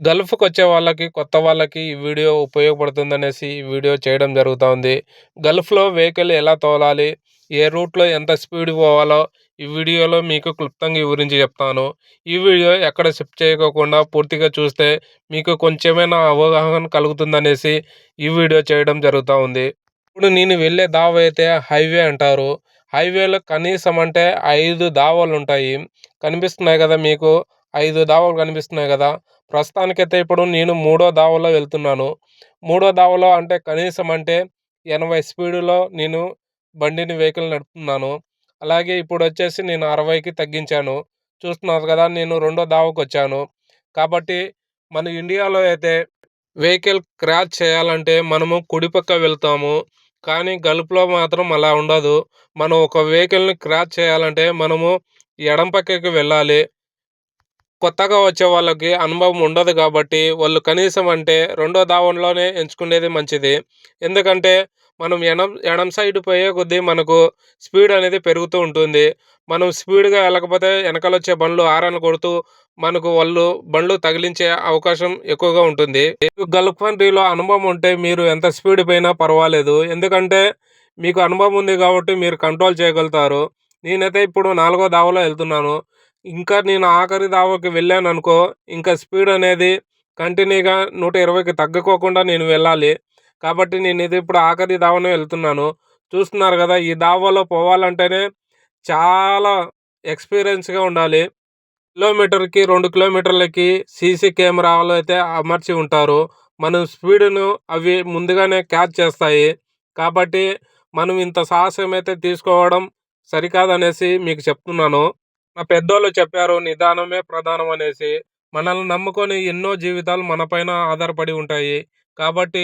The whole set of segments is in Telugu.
గల్ఫ్‌కి వచ్చే వాళ్ళకి, కొత్త వాళ్ళకి ఈ వీడియో ఉపయోగపడుతుందనేసి ఈ వీడియో చేయడం జరుగుతూ ఉంది. గల్ఫ్‌లో వెహికల్ ఎలా తోలాలి? ఏ రూట్‌లో ఎంత స్పీడ్ పోవాలో ఈ వీడియోలో మీకు క్లుప్తంగా వివరించి చెప్తాను. ఈ వీడియో ఎక్కడ షిఫ్ట్ చేయకోకుండా పూర్తిగా చూస్తే మీకు కొంచెమైనా అవగాహన కలుగుతుందనేసి ఈ వీడియో చేయడం జరుగుతూ ఉంది. ఇప్పుడు నేను వెళ్ళే దావ అయితే హైవే అంటారు. హైవేలో కనీసం అంటే 5 దావలుంటాయి. కనిపిస్తున్నాయి కదా మీకు ఐదు దావలు కనిపిస్తున్నాయి కదా! ప్రస్తుతానికైతే ఇప్పుడు నేను మూడో దావలో వెళ్తున్నాను. మూడో దావలో అంటే కనీసం అంటే 80 స్పీడులో నేను బండిని వెహికల్ నడుపుతున్నాను. అలాగే ఇప్పుడు వచ్చేసి నేను 60కి తగ్గించాను. చూస్తున్నారు కదా! నేను రెండో దావకొచ్చాను. కాబట్టి మన ఇండియాలో అయితే వెహికల్ క్రాచ్ చేయాలంటే మనము కుడిపక్క వెళ్తాము. కానీ గల్ఫ్‌లో మాత్రం అలా ఉండదు. మనం ఒక వెహికల్‌ని క్రాచ్ చేయాలంటే మనము ఎడమ పక్కకి వెళ్ళాలి. కొత్తగా వచ్చే వాళ్ళకి అనుభవం ఉండదు కాబట్టి వాళ్ళు కనీసం అంటే రెండో దావలోనే ఎంచుకునేది మంచిది. ఎందుకంటే మనం ఎడం ఎడమ సైడ్ పోయే కొద్దీ మనకు స్పీడ్ అనేది పెరుగుతూ ఉంటుంది. మనం స్పీడ్‌గా వెళ్ళకపోతే వెనకాలొచ్చే బండ్లు ఆరన్ కొడుతూ మనకు వాళ్ళు బండ్లు తగిలించే అవకాశం ఎక్కువగా ఉంటుంది. గల్ఫ్ కంట్రీలో అనుభవం ఉంటే మీరు ఎంత స్పీడ్ పోయినా పర్వాలేదు. ఎందుకంటే మీకు అనుభవం ఉంది కాబట్టి మీరు కంట్రోల్ చేయగలుగుతారు. నేనైతే ఇప్పుడు నాలుగో దావలో వెళ్తున్నాను. ఇంకా నేను ఆఖరి దావకి వెళ్ళాననుకో ఇంకా స్పీడ్ అనేది కంటిన్యూగా 120కి తగ్గకోకుండా నేను వెళ్ళాలి. కాబట్టి నేను ఇది ఇప్పుడు ఆఖరి దావనే వెళ్తున్నాను. చూస్తున్నారు కదా! ఈ దావాలో పోవాలంటేనే చాలా ఎక్స్‌పీరియన్స్‌గా ఉండాలి. కిలోమీటర్‌కి రెండు కిలోమీటర్లకి సీసీ కెమెరాలు అయితే అమర్చి ఉంటారు. మనం స్పీడ్ను అవి ముందుగానే క్యాచ్ చేస్తాయి. కాబట్టి మనం ఇంత సాహసం అయితే తీసుకోవడం సరికాదనేసి మీకు చెప్తున్నాను. మా పెద్దోళ్ళు చెప్పారు నిదానమే ప్రధానం అనేసి. మనల్ని నమ్ముకొని ఎన్నో జీవితాలు మనపైన ఆధారపడి ఉంటాయి. కాబట్టి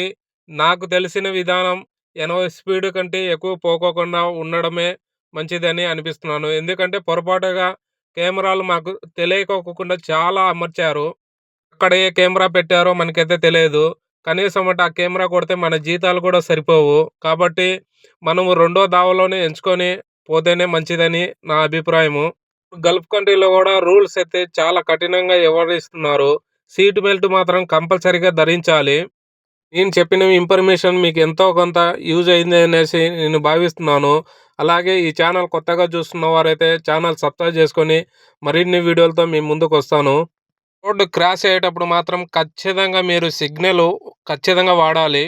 నాకు తెలిసిన విధానం 80 స్పీడ్ కంటే ఎక్కువ పోకోకుండా ఉండడమే మంచిదని అనిపిస్తున్నాను. ఎందుకంటే పొరపాటుగా కెమెరాలు మాకు తెలియకోకుండా చాలా అమర్చారు. అక్కడ ఏ కెమెరా పెట్టారో మనకైతే తెలియదు. కనీసం అంటే ఆ కెమెరా కొడితే మన జీతాలు కూడా సరిపోవు. కాబట్టి మనము రెండో దావలోనే ఎంచుకొని పోతేనే మంచిదని నా అభిప్రాయము. గల్ఫ్ కంట్రీలో కూడా రూల్స్ అయితే చాలా కఠినంగా వ్యవహరిస్తున్నారు. సీట్ బెల్ట్ మాత్రం కంపల్సరీగా ధరించాలి. నేను చెప్పిన ఇన్ఫర్మేషన్ మీకు ఎంతో కొంత యూజ్ అయింది అనేసి నేను భావిస్తున్నాను. అలాగే ఈ ఛానల్ కొత్తగా చూస్తున్న వారైతే ఛానల్ సబ్స్క్రైబ్ చేసుకొని మరిన్ని వీడియోలతో మీ ముందుకు వస్తాను రోడ్డు క్రాస్ అయ్యేటప్పుడు మాత్రం ఖచ్చితంగా మీరు సిగ్నల్ ఖచ్చితంగా వాడాలి.